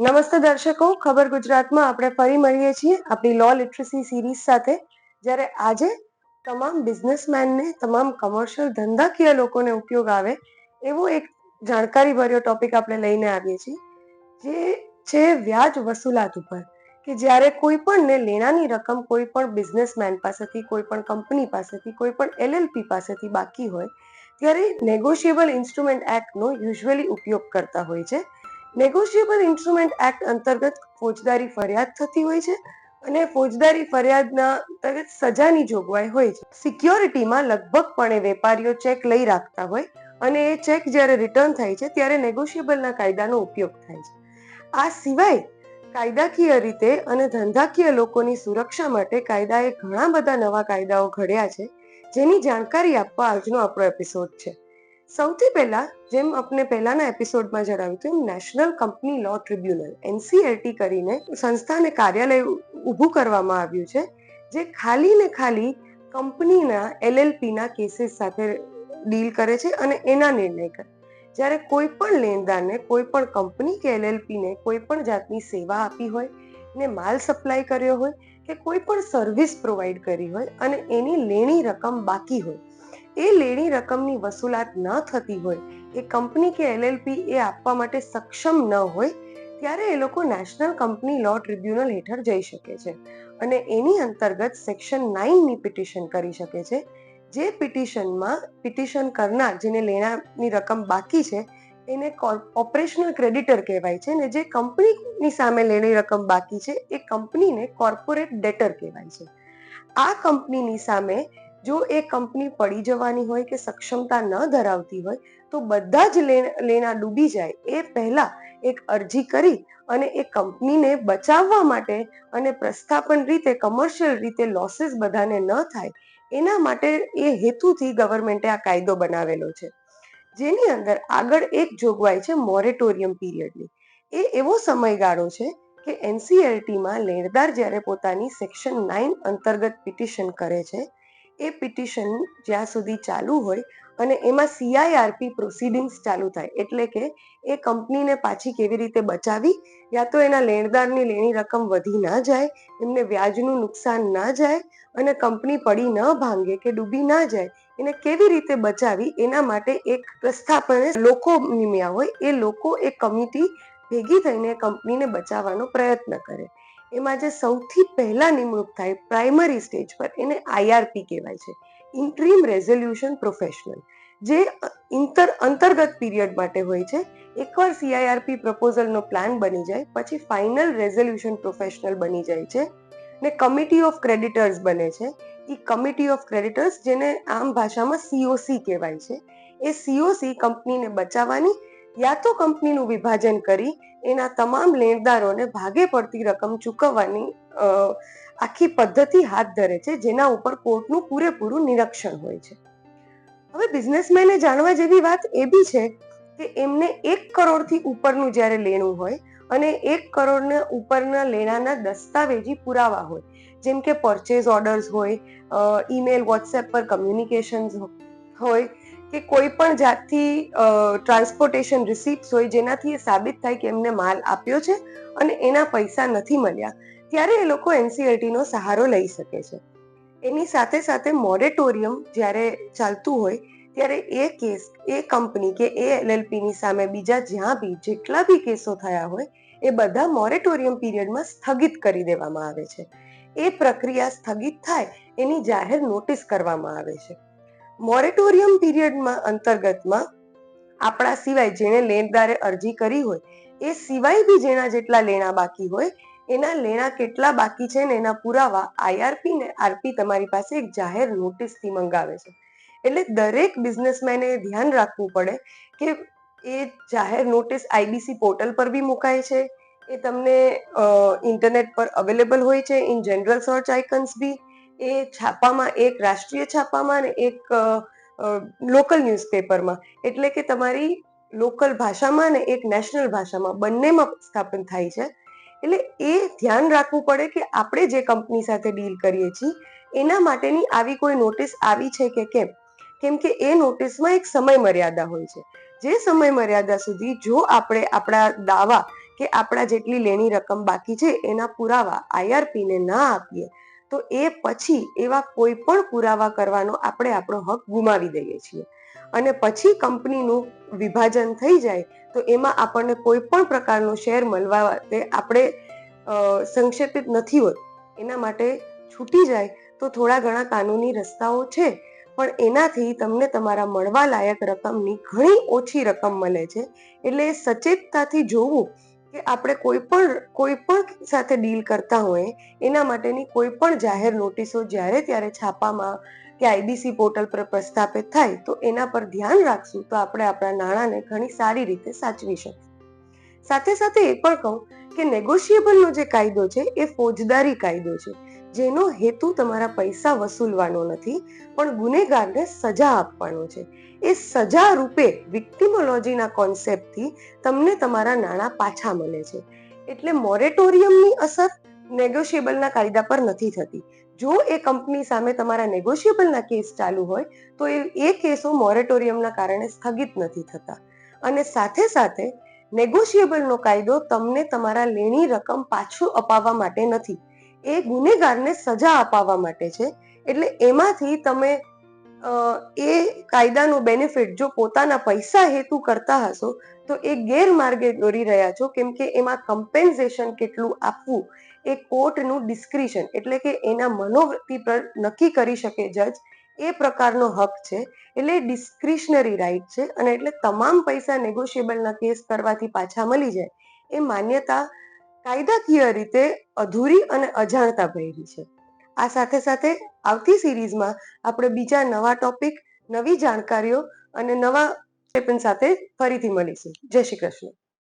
નમસ્તે દર્શકો, ખબર ગુજરાતમાં આપણે ફરી મળીએ છીએ આપણી લો લિટરસી સિરીઝ સાથે. જ્યારે આજે તમામ બિઝનેસમેનને તમામ કમર્શિયલ ધંધાકીય લોકોને ઉપયોગ આવે એવો એક જાણકારી ભર્યો ટોપિક આપણે લઈને આવીએ છીએ, જે છે વ્યાજ વસૂલાત ઉપર. કે જ્યારે કોઈ પણને લેણાની રકમ કોઈ પણ બિઝનેસમેન પાસેથી કોઈ પણ કંપની પાસેથી કોઈ પણ એલએલપી પાસેથી બાકી હોય, ત્યારે નેગોશિયેબલ ઇન્સ્ટ્રુમેન્ટ એક્ટનો યુઝ્યુઅલી ઉપયોગ કરતા હોય છે. નેગોશિયેબલ ઇન્સ્ટ્રુમેન્ટ એક્ટ અંતર્ગત ફોજદારી ફરિયાદ થતી હોય છે અને ફોજદારી ફરિયાદના અંતર્ગત સજાની જોગવાઈ હોય છે. સિક્યોરિટીમાં લગભગપણે વેપારીઓ ચેક લઈ રાખતા હોય અને એ ચેક જ્યારે રિટર્ન થાય છે ત્યારે નેગોશિયેબલના કાયદાનો ઉપયોગ થાય છે. આ સિવાય કાયદાકીય રીતે અને ધંધાકીય લોકોની સુરક્ષા માટે કાયદાએ ઘણા બધા નવા કાયદાઓ ઘડ્યા છે જેની જાણકારી આપવા આજનો આપણો એપિસોડ છે. સૌથી પહેલા જેમ આપણે પહેલાના એપિસોડમાં જણાવ્યું હતું, national company law tribunal NCLT કરીને સંસ્થાને કાર્યાલય ઊભું કરવામાં આવ્યું છે, જે ખાલી ને ખાલી કંપનીના એલએલપીના કેસીસ સાથે ડીલ કરે છે અને એના નિર્ણય કરે. જ્યારે કોઈ પણ લેણદારને, કોઈ પણ કંપની કે એલએલપીને કોઈ પણ જાતની સેવા આપી હોય, ને માલ સપ્લાય કર્યો હોય, કે કોઈ પણ સર્વિસ પ્રોવાઈડ કરી હોય અને એની લેણી રકમ બાકી હોય એ લેણી રકમની વસૂલાત ન થતી હોય, એ કંપની કે એલએલપી એ આપવા માટે સક્ષમ ન હોય, ત્યારે એ લોકો નેશનલ કંપની લો ટ્રિબ્યુનલ હેઠળ જઈ શકે છે અને એની અંતર્ગત સેક્શન નાઇનની પિટિશન કરી શકે છે. જે પિટિશનમાં, પિટિશન કરનાર જેને લેણાની રકમ બાકી છે, એને ઓપરેશનલ ક્રેડિટર કહેવાય છે ને જે કંપનીની સામે લેણી રકમ બાકી છે, એ કંપનીને કોર્પોરેટ ડેટર કહેવાય છે. આ કંપનીની સામે જો એ કંપની પડી જવાની હોય કે સક્ષમતા ન ધરાવતી હોય, તો બધા જ લેણા ડૂબી જાય. એ પહેલા એક અરજી કરી અને એ કંપનીને બચાવવા માટે અને પ્રસ્થાપન રીતે કમર્શિયલ રીતે લોસીસ બધાને ન થાય, એના માટે એ હેતુથી ગવર્મેન્ટે આ કાયદો બનાવેલો છે. જેની અંદર આગળ એક જોગવાઈ છે મોરેટોરિયમ પીરિયડની એ એવો સમયગાળો છે કે એનસીએલટીમાં લેણદાર જ્યારે પોતાની સેક્શન નાઇન અંતર્ગત પિટિશન કરે છે એ પિટિશન જ્યાં સુધી ચાલુ હોય અને એમાં સીઆઈઆરપી પ્રોસિડિંગ્સ ચાલુ થાય. એટલે કે એ કંપનીને પાછી કેવી રીતે બચાવી, યા તો એના લેણદારની લેણી રકમ વધી ના જાય, એમને વ્યાજનું નુકસાન ના જાય અને કંપની પડી ન ભાંગે કે ડૂબી ના જાય, એને કેવી રીતે બચાવી? એના માટે એક પ્રસ્થાપન લોકો નિમ્યા હોય, એ લોકો, એ કમિટી ભેગી થઈને કંપનીને બચાવવાનો પ્રયત્ન કરે. એમાં જે સૌથી પહેલા નિમણૂક થાય પ્રાઇમરી સ્ટેજ પર એને આઈઆરપી કહેવાય છે. ઇન્ટ્રીમ રેઝોલ્યુશન પ્રોફેશનલ જે ઇન્ટર અંતર્ગત પીરિયડ માટે હોય છે. એકવાર સીઆઈઆરપી પ્રપોઝલનો પ્લાન બની જાય, પછી ફાઇનલ રેઝોલ્યુશન પ્રોફેશનલ બની જાય છે. ને કમિટી ઓફ ક્રેડિટર્સ બને છે. એ કમિટી ઓફ ક્રેડિટર્સ જેને આમ ભાષામાં સીઓસી કહેવાય છે. એ સીઓસી કંપનીને બચાવવાની યા તો કંપનીનું વિભાજન કરી એના તમામ લેણદારોને ભાગે પડતી રકમ ચૂકવવાની આખી પદ્ધતિ હાથ ધરે છે, જેના ઉપર કોર્ટનું પૂરેપૂરું નિરીક્ષણ હોય છે. હવે બિઝનેસમેને જાણવા જેવી વાત એ બી છે કે એમને એક કરોડથી ઉપરનું જ્યારે લેણું હોય અને એક કરોડના ઉપરના લેણાના દસ્તાવેજી પુરાવા હોય, જેમ કે પરચેઝ ઓર્ડર્સ હોય ઈમેલ વોટ્સએપ પર કમ્યુનિકેશન્સ હોય કે કોઈ પણ જાતથી ટ્રાન્સપોર્ટેશન રિસીપ્ટ હોય, જેનાથી એ સાબિત થાય કે એમને માલ આપ્યો છે અને એના પૈસા નથી મળ્યા, ત્યારે એ લોકો એનસીઆરટીનો સહારો લઈ શકે છે. એની સાથે સાથે મોરેટોરિયમ જ્યારે ચાલતું હોય, ત્યારે એ કેસ, એ કંપની કે એ એલએલપીની સામે બીજા જ્યાં બી જેટલા બી કેસો થયા હોય, એ બધા મોરેટોરિયમ પીરિયડમાં સ્થગિત કરી દેવામાં આવે છે. એ પ્રક્રિયા સ્થગિત થાય, એની જાહેર નોટિસ કરવામાં આવે છે. મોરેટોરિયમ પીરિયડમાં અંતર્ગતમાં આપણા સિવાય જેણે લેણદારે અરજી કરી હોય, એ સિવાય બી જેના જેટલા લેણા બાકી હોય, એના લેણા કેટલા બાકી છે ને એના પુરાવા આઈઆરપી ને આરપી તમારી પાસે એક જાહેર નોટિસથી મંગાવે છે. એટલે દરેક બિઝનેસમેને ધ્યાન રાખવું પડે કે એ જાહેર નોટિસ આઈબીસી પોર્ટલ પર બી મુકાય છે, એ તમને ઇન્ટરનેટ પર અવેલેબલ હોય છે, ઇન જનરલ સર્ચ આઇકન્સ બી એ છાપામાં, એક રાષ્ટ્રીય છાપામાં અને એક લોકલ ન્યૂઝપેપરમાં. એટલે કે તમારી લોકલ ભાષામાં ને એક નેશનલ ભાષામાં બંનેમાં સ્થાપન થાય છે. એટલે એ ધ્યાન રાખવું પડે કે આપણે જે કંપની સાથે ડીલ કરીએ છીએ, એના માટેની આવી કોઈ નોટિસ આવી છે કે કેમ? કેમ કે એ નોટિસમાં એક સમય મર્યાદા હોય છે. જે સમય મર્યાદા સુધી જો આપણે આપણા દાવા કે આપણા જેટલી લેણી રકમ બાકી છે, એના પુરાવા આઈઆરપીને ના આપીએ તો એ પછી એવા કોઈ પણ પુરાવા કરવાનો આપણે આપણો હક ગુમાવી દઈએ છીએ. અને પછી કંપનીનું વિભાજન થઈ જાય તો એમાં આપણને કોઈ પણ પ્રકારનો શેર મળવા માટે આપણે સંક્ષેપિત નથી હોત. એના માટે છૂટી જાય તો થોડા ઘણા કાનૂની રસ્તાઓ છે, પણ એનાથી તમને તમારા મળવા લાયક રકમની ઘણી ઓછી રકમ મળે છે. એટલે સચેતતાથી જોવું કે આપણે કોઈ પણ કોઈ પણ સાથે ડીલ કરતા હોય, એના માટેની કોઈ પણ જાહેર નોટિસો જ્યારે ત્યારે છાપામાં કે આઈબીસી પોર્ટલ પર પ્રસ્થાપિત થાય, તો એના પર ધ્યાન રાખશું તો આપણે આપણા નાણાંને ઘણી સારી રીતે સાચવી શકીએ. સાથે સાથે એ પણ કહું કે નેગોશિયેબલનો જે કાયદો છે, એ ફોજદારી કાયદો છે. જેનો હેતુ તમારા પૈસા વસૂલવાનો નથી, પણ ગુનેગારને સજા આપવાનો છે. એ સજા રૂપે વિક્ટિમોલોજીના કોન્સેપ્ટથી તમને તમારા નાણાં પાછા મળે છે. એટલે મોરેટોરિયમની અસર નેગોશિયેબલના કાયદા પર નથી થતી. જો એ કંપની સામે તમારા નેગોશિયેબલના કેસ ચાલુ હોય, તો એ એ કેસો મોરેટોરિયમના કારણે સ્થગિત નથી થતા. અને સાથે સાથે નેગોશિયેબલનો કાયદો તમને તમારા લેણી રકમ પાછું અપાવવા માટે નથી. એ ગુનેગારને સજા અપાવવા માટે છે. એટલે એમાંથી તમે એ કાયદાનું બેનિફિટ જો પોતાના પૈસા હેતુ કરતા હશો, તો એ ગેરમાર્ગે દોરી રહ્યા છો. કેમ કે એમાં કમ્પેન્સેશન કેટલું આપવું એ કોર્ટનું ડિસ્ક્રિશન એટલે કે એના મનોવૃત્તિ પર નક્કી કરી શકે જજ એ પ્રકારનો હક છે. એટલે ડિસ્ક્રિશનરી રાઈટ છે અને એટલે તમામ પૈસા નેગોશિયેબલના કેસ કરવાથી પાછા મળી જાય. એ માન્યતા કાયદાકીય રીતે અધૂરી અને અજાણતા ભરેલી છે. આ સાથે સાથે આવતી સિરીઝમાં આપણે બીજા નવા ટોપિક, નવી જાણકારીઓ અને નવા સાથે ફરીથી મળીશું. જય શ્રી કૃષ્ણ.